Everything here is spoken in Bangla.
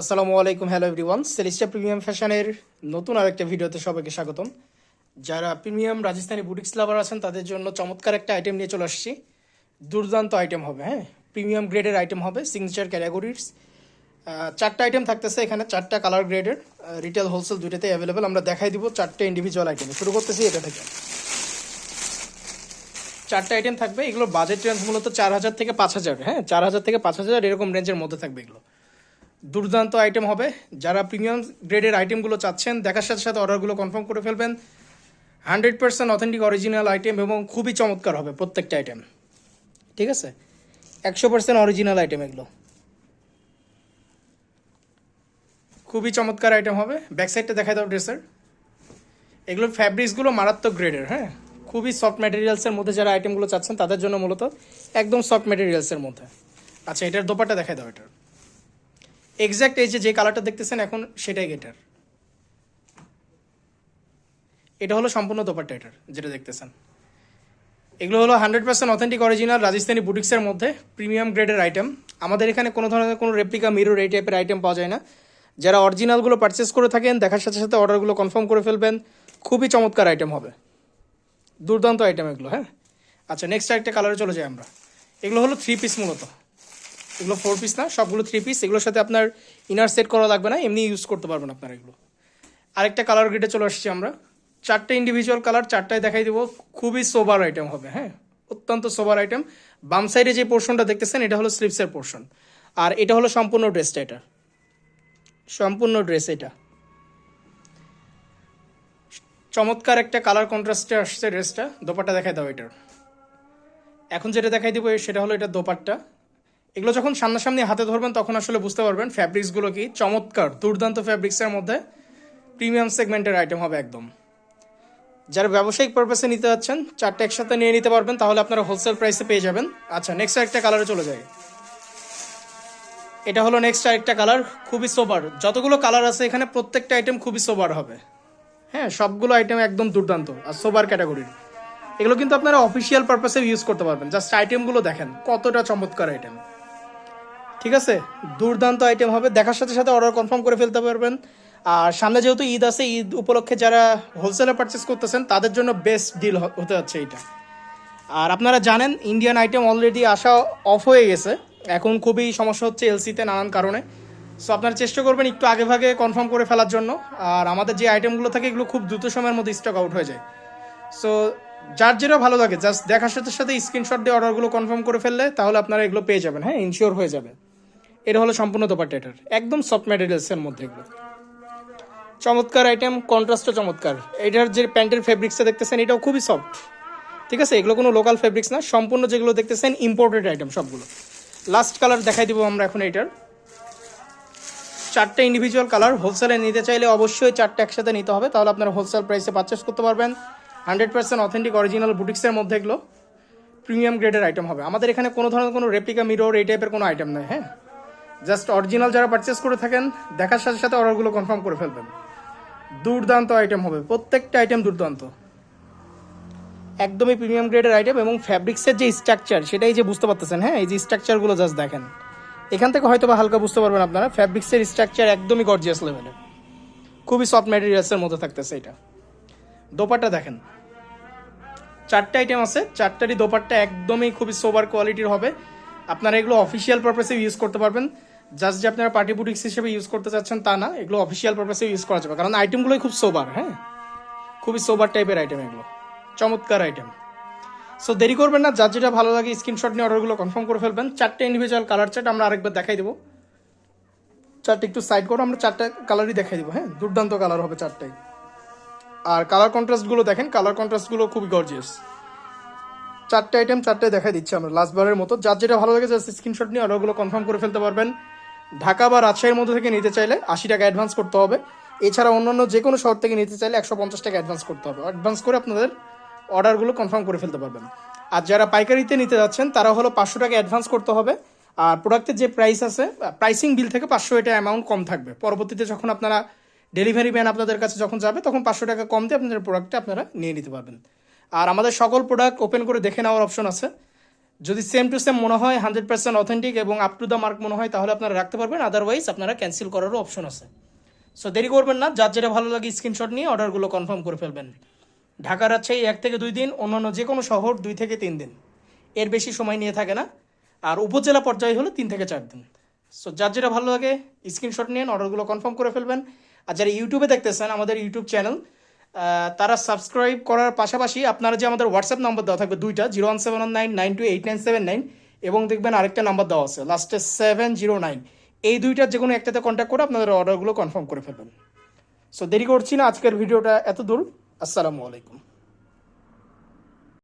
আসসালামু আলাইকুম, হ্যালো এভরিওয়ান। সেলিস্টা প্রিমিয়াম ফ্যাশনের নতুন আরেকটা ভিডিওতে সবাইকে স্বাগতম। যারা প্রিমিয়াম রাজস্থানি বুটিক্স লাভার আছেন, তাদের জন্য চমৎকার একটা আইটেম নিয়ে চলে আসছি। দুর্দান্ত আইটেম হবে হ্যাঁ? প্রিমিয়াম গ্রেডের আইটেম হবে সিগনেচার ক্যাটাগরির চারটা আইটেম থাকতেছে এখানে, চারটা কালার গ্রেডের রিটেল হোলসেল দুইটাতে অ্যাভেলেবেল আমরা দেখাই দিব চারটে ইন্ডিভিজুয়াল আইটেম শুরু করতেছি এটা থেকে। চারটা আইটেম থাকবে, এগুলো বাজেট রেঞ্জ মূলত চার হাজার থেকে পাঁচ হাজার হ্যাঁ? চার হাজার থেকে পাঁচ হাজার এরকম রেঞ্জের মধ্যে থাকবে এগুলো। দুর্দান্ত আইটেম হবে। যারা প্রিমিয়াম গ্রেডের আইটেমগুলো চাচ্ছেন, দেখার সাথে সাথে অর্ডারগুলো কনফার্ম করে ফেলবেন। Hundred percent authentic original item এবং খুবই চমৎকার হবে প্রত্যেকটা আইটেম ঠিক আছে? একশো পার্সেন্ট অরিজিনাল আইটেম এগুলো। খুবই চমৎকার আইটেম হবে। ব্যাক সাইডটা দেখা দাও ড্রেসের এগুলো ফ্যাব্রিক্সগুলো মারাত্মক গ্রেডের হ্যাঁ? খুবই সফট ম্যাটেরিয়ালসের মধ্যে যারা আইটেমগুলো চাচ্ছেন, তাদের জন্য মূলত একদম সফট ম্যাটেরিয়ালসের মধ্যে। আচ্ছা এটার দোপাটা দেখা দাও, এটার। এক্স্যাক্ট এই যে যে কালারটা দেখতেছেন, এখন সেটাই এটার এটা হলো সম্পূর্ণ দোপাট্টা এটার, যেটা দেখতেছেন। এগুলো হলো hundred percent authentic original Rajasthani বুটিক্সের মধ্যে প্রিমিয়াম গ্রেডের আইটেম আমাদের এখানে কোনো ধরনের কোনো রেপ্লিকা মিরর এই টাইপের আইটেম পাওয়া যায় না। যারা অরিজিনালগুলো পারচেস করে থাকেন, দেখার সাথে সাথে অর্ডারগুলো কনফার্ম করে ফেলবেন। খুবই চমৎকার আইটেম হবে। দুর্দান্ত আইটেম এগুলো হ্যাঁ? আচ্ছা নেক্সট একটা কালারে চলে যাই আমরা। এগুলো হলো থ্রি পিস মূলত। এগুলো ফোর পিস না, সবগুলো থ্রি পিস এগুলোর সাথে আপনার ইনার সেট করা লাগবে না, এমনি ইউজ করতে পারবেন আপনারা এগুলো। আরেকটা কালার গ্রেডে চলে আসছি আমরা। চারটে ইন্ডিভিজুয়াল কালার চারটায় দেখাই দেবো, খুবই সোবার আইটেম হবে হ্যাঁ? অত্যন্ত সোবার আইটেম বাম সাইডে যে পোর্শনটা দেখতেছেন, এটা হলো স্লিপসের পোর্শন আর এটা হলো সম্পূর্ণ ড্রেসটা এটা। সম্পূর্ণ ড্রেস এটা। চমৎকার একটা কালার কন্ট্রাস্টে আসছে ড্রেসটা দোপাট্টা দেখাই দাও এটার। এখন যেটা দেখাই দিব, সেটা হলো এটা দোপাট্টা। এগুলো যখন সামনাসামনি হাতে ধরবেন, তখন আসলে বুঝতে পারবেন ফ্যাব্রিক্সগুলো কি চমৎকার, দুর্দান্ত ফ্যাব্রিক্সের মধ্যে প্রিমিয়াম সেগমেন্টের আইটেম হবে একদম। যারা ব্যবসায়িক পারপাসে নিতে যাচ্ছেন, চারটে একসাথে নিয়ে নিতে পারবেন, তাহলে আপনারা হোলসেল প্রাইসে পেয়ে যাবেন। আচ্ছা নেক্সট আরেকটা কালারে চলে যায় এটা হলো নেক্সট আরেকটা কালার খুবই সোবার যতগুলো কালার আছে, এখানে প্রত্যেকটা আইটেম খুবই সোবার হবে। হ্যাঁ সবগুলো আইটেম একদম দুর্দান্ত আর সোবার ক্যাটাগরির এগুলো কিন্তু আপনারা অফিসিয়াল পারপাসে ইউজ করতে পারবেন। জাস্ট আইটেমগুলো দেখেন, কতটা চমৎকার আইটেম ঠিক আছে? দুর্দান্ত আইটেম হবে। দেখার সাথে সাথে অর্ডার কনফার্ম করে ফেলতে পারবেন। আর সামনে যেহেতু ঈদ আছে, ঈদ উপলক্ষে যারা হোলসেলে পারচেস করতেছেন, তাদের জন্য বেস্ট ডিল হতে যাচ্ছে এটা আর আপনারা জানেন ইন্ডিয়ান আইটেম অলরেডি আসা অফ হয়ে গেছে। এখন খুবই সমস্যা হচ্ছে এলসিতে নানান কারণে। সো আপনারা চেষ্টা করবেন একটু আগে ভাগে কনফার্ম করে ফেলার জন্য। আর আমাদের যে আইটেমগুলো থাকে, এগুলো খুব দ্রুত সময়ের মধ্যে স্টক আউট হয়ে যায়। সো যার যেটা ভালো লাগে জাস্ট দেখার সাথে সাথে স্ক্রিনশট দিয়ে অর্ডারগুলো কনফার্ম করে ফেললে, তাহলে আপনারা এগুলো পেয়ে যাবেন। হ্যাঁ ইনশিওর হয়ে যাবে। এটা হলো সম্পূর্ণ দোপাট্টা এটার। একদম সফট ম্যাটেরিয়ালসের মধ্যে এগুলো। চমৎকার আইটেম কন্ট্রাস্টও চমৎকার। এটার যে প্যান্টের ফেব্রিক্সটা দেখতেছেন, এটাও খুবই সফট ঠিক আছে? এগুলো কোনো লোকাল ফেব্রিক্স না, সম্পূর্ণ যেগুলো দেখতেছেন ইম্পোর্টেড আইটেম সবগুলো। লাস্ট কালার দেখাই দিব আমরা এখন এটার। চারটে ইন্ডিভিজুয়াল কালার হোলসেলে নিতে চাইলে অবশ্যই চারটে একসাথে নিতে হবে। তাহলে আপনারা হোলসেল প্রাইসে পারচেস করতে পারবেন। হান্ড্রেড পার্সেন্ট অথেন্টিক অরিজিনাল বুটিক্সের মধ্যে এগুলো। প্রিমিয়াম গ্রেডের আইটেম হবে। আমাদের এখানে কোনো ধরনের কোনো রেপ্লিকা মিরর এই টাইপের কোনো আইটেম নেই হ্যাঁ? জাস্ট অরিজিনাল যারা পারচেস করে থাকেন, দেখার সাথে সাথে অর্ডারগুলো কনফার্ম করে ফেলবেন। দুর্দান্ত আইটেম হবে, প্রত্যেকটা আইটেম দুর্দান্ত। একদমই প্রিমিয়াম গ্রেডের আইটেম এবং ফ্যাব্রিক্সের যে স্ট্রাকচার সেটাই যে বুঝতে পারতেছেন হ্যাঁ? এই যে স্ট্রাকচারগুলো জাস্ট দেখেন। এখান থেকে হয়তো বা হালকা বুঝতে পারবেন আপনারা ফ্যাব্রিক্সের স্ট্রাকচার একদমই গর্জিয়াস লেভেলের খুবই সফট ম্যাটেরিয়ালসের মধ্যে থাকতেছে এটা। দোপাট্টা দেখেন। চারটে আইটেম আছে, চারটারই দোপাট্টা একদমই খুবই সোবার কোয়ালিটির হবে। আপনারা এগুলো অফিসিয়াল পারপাসে ইউজ করতে পারবেন। জাস্ট যে আপনারা পার্টি বুটিক্স হিসেবে ইউজ করতে চাচ্ছেন তা না, এগুলো অফিসিয়াল পারপাসে ইউজ করা যাবে। কারণ আইটেমগুলোই খুব সোবার হ্যাঁ? খুবই সোবার টাইপের আইটেম এগুলো। চমৎকার আইটেম সো দেরি করবেন না, যার যেটা ভালো লাগে স্ক্রিনশট নিয়ে অর্ডারগুলো কনফার্ম করে ফেলবেন। চারটে ইন্ডিভিজুয়াল কালার চার্ট আমরা আরেকবার দেখাই দেবো। চারটে একটু সাইড করো, আমরা চারটে কালারই দেখাই দেবো হ্যাঁ? দুর্দান্ত কালার হবে চারটাই। আর কালার কন্ট্রাস্টগুলো দেখেন কালার কন্ট্রাস্টগুলো খুবই গর্জিয়াস চারটে আইটেম চারটে দেখাই দিচ্ছি আমরা লাস্টবারের মতো। যার যেটা ভালো লাগে জাস্ট স্ক্রিনশট নিয়ে অর্ডারগুলো কনফার্ম করে ফেলতে পারবেন। ঢাকা বা রাজশাহীর মধ্যে থেকে নিতে চাইলে আশি টাকা অ্যাডভান্স করতে হবে। এছাড়া অন্যান্য যে কোনো শহর থেকে নিতে চাইলে একশো পঞ্চাশ টাকা অ্যাডভান্স করতে হবে। অ্যাডভান্স করে আপনাদের অর্ডারগুলো কনফার্ম করে ফেলতে পারবেন। আর যারা পাইকারিতে নিতে যাচ্ছেন, তারা হলো পাঁচশো টাকা অ্যাডভান্স করতে হবে। আর প্রোডাক্টের যে প্রাইস আছে প্রাইসিং বিল থেকে পাঁচশো এটা অ্যামাউন্ট কম থাকবে। পরবর্তীতে যখন আপনারা ডেলিভারি ম্যান আপনাদের কাছে যখন যাবে, তখন পাঁচশো টাকা কম দিয়ে আপনাদের প্রোডাক্টটা আপনারা নিয়ে নিতে পারবেন। আর আমাদের সকল প্রোডাক্ট ওপেন করে দেখে নেওয়ার অপশন আছে। যদি সেম টু সেম মনে হয় হান্ড্রেড পার্সেন্ট অথেন্টিক এবং আপ টু দ্য মার্ক মনে হয়, তাহলে আপনারা রাখতে পারবেন। আদারওয়াইজ আপনারা ক্যান্সেল করারও অপশন আছে। সো দেরি করবেন না। যার যেটা ভালো লাগে স্ক্রিনশট নিয়ে অর্ডারগুলো কনফার্ম করে ফেলবেন। ঢাকা, রাজশাহী এক থেকে দুই দিন, অন্যান্য যে কোনো শহর দুই থেকে তিন দিন। এর বেশি সময় নিয়ে থাকে না। আর উপজেলা পর্যায়ে হলে তিন থেকে চার দিন। সো যার যেটা ভালো লাগে স্ক্রিনশট নিয়ে অর্ডারগুলো কনফার্ম করে ফেলবেন। আর যারা ইউটিউবে দেখতেছেন, আমাদের ইউটিউব চ্যানেল তারা সাবস্ক্রাইব করার পাশাপাশি আপনারা যে আমাদের হোয়াটসঅ্যাপ নাম্বার দেওয়া থাকবে দুইটা zero one seven one nine nine two eight nine seven nine এবং দেখবেন আরেকটা নাম্বার দেওয়া আছে লাস্টে সেভেন জিরো নাইন এই দুইটার যে কোনো একটাতে কন্ট্যাক্ট করে আপনাদের অর্ডারগুলো কনফার্ম করে ফেলবেন। সো দেরি করছি না, আজকের ভিডিওটা এত দূর। আসসালামু আলাইকুম।